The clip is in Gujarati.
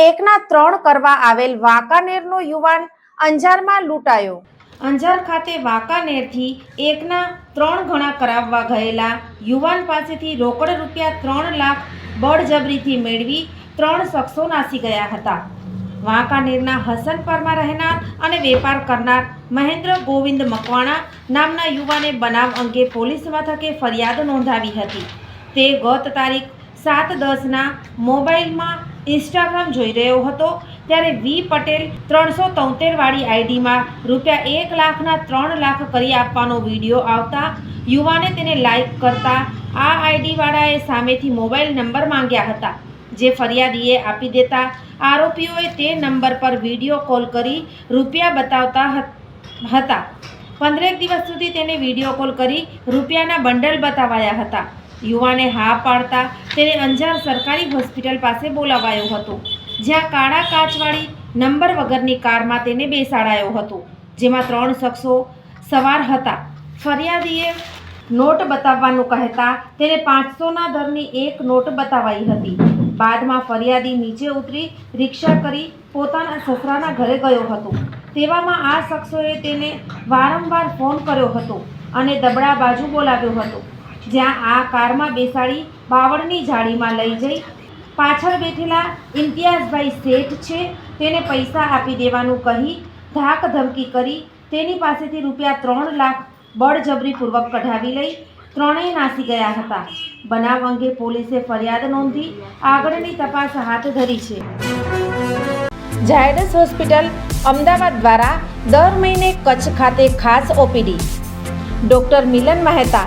એકના ત્રણ કરવા આવેલ વાંકાનેરનો યુવાન અંજારમાં લૂંટાયો. અંજાર ખાતે વાંકાનેરથી એકના ત્રણ ગણા કરાવવા ગયેલા યુવાન પાસેથી રોકડ રૂપિયા ત્રણ લાખ બળજબરીથી મેળવી ત્રણ શખ્સો નાસી ગયા હતા. વાંકાનેરના હસનપરમાં રહેનાર અને વેપાર કરનાર મહેન્દ્ર ગોવિંદ મકવાણા નામના યુવાને બનાવ અંગે પોલીસ મથકે ફરિયાદ નોંધાવી હતી. તે ગત તારીખ સાત દસના મોબાઈલમાં ઇન્સ્ટાગ્રામ જોઈ રહ્યો હતો ત્યારે વી પટેલ ત્રણસો તોતેરવાળી આઈડીમાં રૂપિયા એક લાખના ત્રણ લાખ કરી આપવાનો વીડિયો આવતા યુવાને તેને લાઈક કરતા આ આઈડીવાળાએ સામેથી મોબાઈલ નંબર માંગ્યા હતા, જે ફરિયાદીએ આપી દેતા આરોપીઓએ તે નંબર પર વીડિયો કોલ કરી રૂપિયા બતાવતા હતા. પંદરેક દિવસ સુધી તેને વીડિયો કોલ કરી રૂપિયાના બંડલ બતાવાયા હતા. યુવાને હા પાડતા તેને અંજાર સરકારી હોસ્પિટલ પાસે બોલાવાયો હતો, જ્યાં કાળા કાચવાળી નંબર વગરની કારમાં તેને બેસાડાયો હતો, જેમાં ત્રણ શખ્સો સવાર હતા. ફરિયાદીએ નોટ બતાવવાનું કહેતા તેને પાંચસોના દરની એક નોટ બતાવાઈ હતી. બાદમાં ફરિયાદી નીચે ઉતરી રિક્ષા કરી પોતાના સસરાના ઘરે ગયો હતો. તેવામાં આ શખ્સોએ તેને વારંવાર ફોન કર્યો હતો અને દબડા બાજુ બોલાવ્યો હતો. જ્યાં આ કારમાં બેસાડી બાવળની જાળીમાં લઈ જઈ. પાછળ બેઠેલા ઇમ્તિયાઝભાઈ શેઠ છે, તેને પૈસા આપી દેવાનું કહી ધાક ધમકી કરી તેની પાસેથી રૂપિયા ત્રણ લાખ બળજબરીપૂર્વક કઢાવી લઈ ત્રણેય નાસી ગયા હતા. બનાવ અંગે પોલીસે ફરિયાદ નોંધી આગળની તપાસ હાથ ધરી છે. ઝાયડસ હોસ્પિટલ અમદાવાદ દ્વારા દર મહિને કચ્છ ખાતે ખાસ OPD. Doctor Milan Mehta